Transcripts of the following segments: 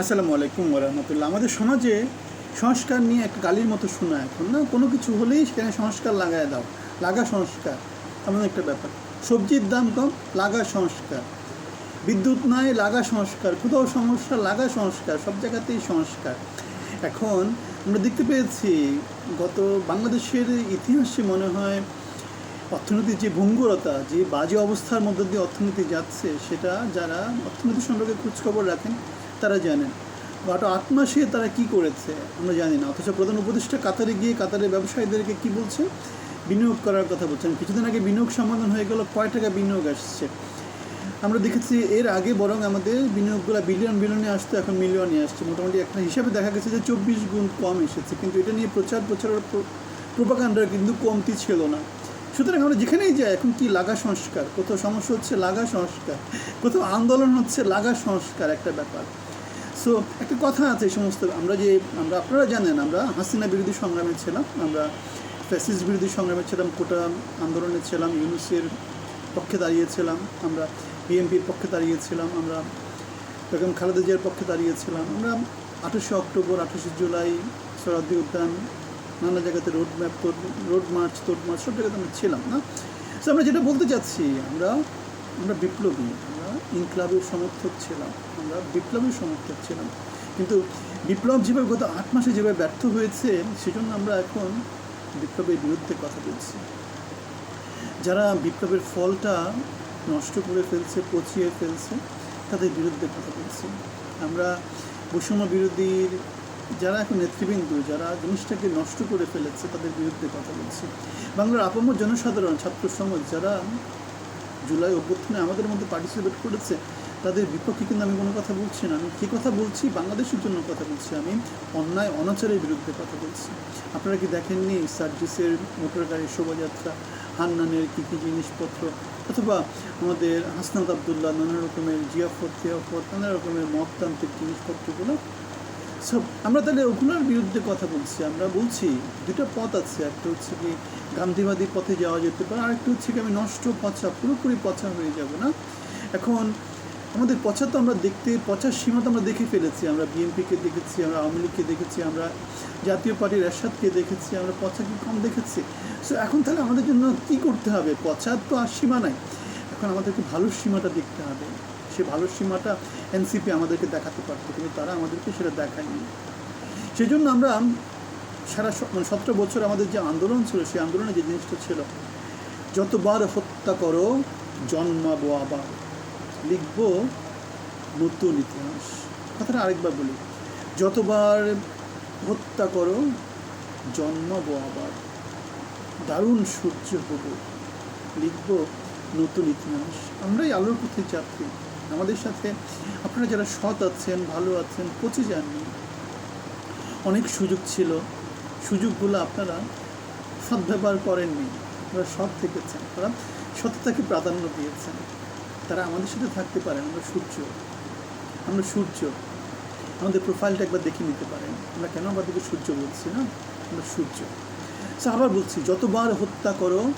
আসসালামু আলাইকুম রহমতুল্লাহ আমাদের সমাজে সংস্কার নিয়ে একটা গালির মতো শোনা এখন, না? কোনো কিছু হলেই সেখানে সংস্কার লাগায় দাও। লাগা সংস্কার, এমন একটা ব্যাপার। সবজির দাম কম, লাগা সংস্কার। বিদ্যুৎ নাই, লাগা সংস্কার। কোথাও সমস্যা, লাগা সংস্কার, সব জায়গাতেই সংস্কার। এখন আমরা দেখতে পেয়েছি, গত বাংলাদেশের ইতিহাসে মনে হয় অর্থনীতির যে ভঙ্গুরতা, যে বাজে অবস্থার মধ্য দিয়ে অর্থনীতি যাচ্ছে, সেটা যারা অর্থনীতি সম্পর্কে খোঁজখবর রাখেন তারা জানেন? গত আট মাসে তারা কি করেছে? আমরা জানি না। অথচ প্রধান উপদেষ্টা কাতারে গিয়ে কাতারের ব্যবসায়ীদেরকে কি বলছে? বিনিয়োগ করার কথা বলছেন। কিছুদিন আগে বিনিয়োগ সমাধান হয়ে গেল, কয় টাকা বিনিয়োগ আসছে? আমরা দেখেছি এর আগে বরং আমাদের বিনিয়োগগুলো বিলিয়ন বিলিয়নে আসতো, এখন মিলিয়নে আসছে। মোটামুটি একটা হিসাবে দেখা গেছে যে চব্বিশ গুণ কম এসেছে। কিন্তু এটা নিয়ে প্রচার প্রচারের প্রোপাকাণ্ডার কিন্তু কমতি ছিল না। সুতরাং আমরা যেখানেই যাই, এখন কি লাগা সংস্কার? কোথাও সমস্যা হচ্ছে লাগা সংস্কার? কোথাও আন্দোলন হচ্ছে লাগা সংস্কার একটা ব্যাপার। সো একটা কথা আছে সমস্ত, আমরা যে, আমরা আপনারা জানেন, আমরা হাসিনা বিরোধী সংগ্রামে ছিলাম, আমরা ফ্যাসিস্ট বিরোধী সংগ্রামে ছিলাম, কোটা আন্দোলনে ছিলাম, ইউনুসের পক্ষে দাঁড়িয়েছিলাম আমরা বিএনপির পক্ষে দাঁড়িয়েছিলাম আমরা বেগম খালেদা জিয়ার পক্ষে দাঁড়িয়েছিলাম আমরা আঠাশে অক্টোবর, আঠাশে জুলাই সরাদি উদ্যান, নানা জায়গাতে রোড ম্যাপ, রোড মার্চ তোড মার্চ সব জায়গাতে আমরা ছিলাম, না? সো আমরা যেটা বলতে চাচ্ছি, আমরা আমরা বিপ্লবী, আমরা ইনকলাবের সমর্থক ছিলাম, আমরা বিপ্লবীর সমর্থক ছিলাম। কিন্তু বিপ্লব যেভাবে গত আট মাসে যেভাবে ব্যর্থ হয়েছে, সেজন্য আমরা এখন বিপ্লবের বিরুদ্ধে কথা বলছি। যারা বিপ্লবের ফলটা নষ্ট করে ফেলছে, পচিয়ে ফেলছে, তাদের বিরুদ্ধে কথা বলছি। আমরা বৈষম্য বিরোধীর যারা এখন নেতৃবৃন্দ, যারা জিনিসটাকে নষ্ট করে ফেলেছে, তাদের বিরুদ্ধে কথা বলছি। বাংলার আপামর জনসাধারণ, ছাত্র সমাজ, যারা জুলাই অভ্যুত্থানে আমাদের মধ্যে পার্টিসিপেট করেছে, তাদের বিপক্ষে কিন্তু আমি কোনো কথা বলছি না। আমি কী কথা বলছি? বাংলাদেশের জন্য কথা বলছি। আমি অন্যায়, অনাচারের বিরুদ্ধে কথা বলছি। আপনারা কি দেখেননি সার্জিসের মোটর গাড়ির শোভাযাত্রা, হান্নানের কী কী জিনিসপত্র, অথবা আমাদের হাসনাত আবদুল্লাহ নানা রকমের জিয়াফত তিয়াফত নানা রকমের মততান্ত্রিক জিনিসপত্রগুলো সব আমরা তাহলে ওগুলোর বিরুদ্ধে কথা বলছি। আমরা বলছি দুটো পথ আছে। একটা হচ্ছে কি গান্ধীবাদী পথে যাওয়া যেতে পারে আরেকটা হচ্ছে কি আমি নষ্ট পচা, পুরোপুরি পচা হয়ে যাব না। এখন আমাদের পচা তো আমরা দেখতে, পচার সীমা তো আমরা দেখে ফেলেছি। আমরা বিএনপিকে দেখেছি, আমরা আওয়ামী লীগকে দেখেছি, আমরা জাতীয় পার্টির এরশাদকে দেখেছি, আমরা পচা কি কম দেখেছি। সো এখন তাহলে আমাদের জন্য কী করতে হবে? পচার তো আর সীমা নাই। এখন আমাদেরকে ভালো সীমাটা দেখতে হবে। সে ভালো সীমাটা এনসিপি আমাদেরকে দেখাতে পারতো, কিন্তু তারা আমাদেরকে সেটা দেখায়নি। সেই জন্য আমরা সারা মানে সতেরো বছর আমাদের যে আন্দোলন ছিল, সেই আন্দোলনে যে জিনিসটা ছিল, যতবার হত্যা করো, জন্মাবো আবার। লিখব নতুন ইতিহাস। কথাটা আরেকবার বলি, যতবার হত্যা করো, জন্মাবো আবার। দারুণ সূর্য হব, লিখব নতুন ইতিহাস। আমরাই আলোর পথে যাত্রী। আমাদের সাথে। আপনারা যারা সৎ আছেন, ভালো আছেন পচে যাননি অনেক সুযোগ ছিল। সুযোগগুলো আপনারা সদ্ব্যবহার করেননি। আপনারা সৎ থেকেছেন। আপনারা সততাকে প্রাধান্য দিয়েছেন। তারা আমাদের সাথে থাকতে পারেন। আমরা সূর্য। আমরা সূর্য। আমাদের প্রোফাইলটা একবার দেখে নিতে পারেন। আমরা কেন আমাদেরকে সূর্য বলছি না? আমরা সূর্য। সে আবার বলছি, যতবার হত্যা করো,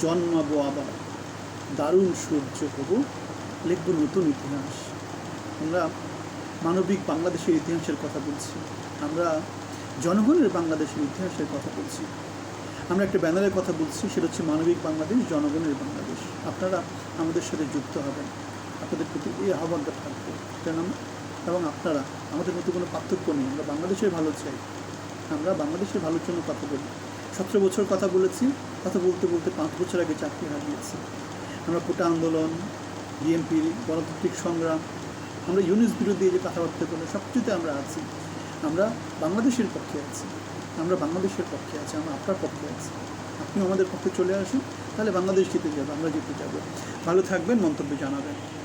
জন্মাবো আবার। দারুণ সূর্য হব লিখব নতুন ইতিহাস। আমরা মানবিক বাংলাদেশের ইতিহাসের কথা বলছি। আমরা জনগণের বাংলাদেশের ইতিহাসের কথা বলছি। আমরা একটা ব্যানারের কথা বলছি, সেটা হচ্ছে মানবিক বাংলাদেশ, জনগণের বাংলাদেশ। আপনারা আমাদের সাথে যুক্ত হবেন। আপনাদের প্রতি এই আহ্বানটা থাকবে। কেন এবং আপনারা, আমাদের মধ্যে কোনো পার্থক্য নেই। আমরা বাংলাদেশের ভালো চাই। আমরা বাংলাদেশের ভালোর জন্য কথা বলি। সতেরো বছর কথা বলেছি। কথা বলতে বলতে পাঁচ বছর আগে চাকরি হারিয়েছি। আমরা কোটা আন্দোলন বিএনপির গণতান্ত্রিক সংগ্রাম, আমরা ইউনিস বিরোধী যে কথাবার্তা করলে সব কিছুতে আমরা আছি। আমরা বাংলাদেশের পক্ষে আছি। আমরা বাংলাদেশের পক্ষে আছি, আমরা আপনার পক্ষে আছি। আপনিও আমাদের পক্ষে চলে আসুন, তাহলে বাংলাদেশ জিতে যাবে, আমরা জিতে যাব। ভালো থাকবেন, মন্তব্য জানাবেন।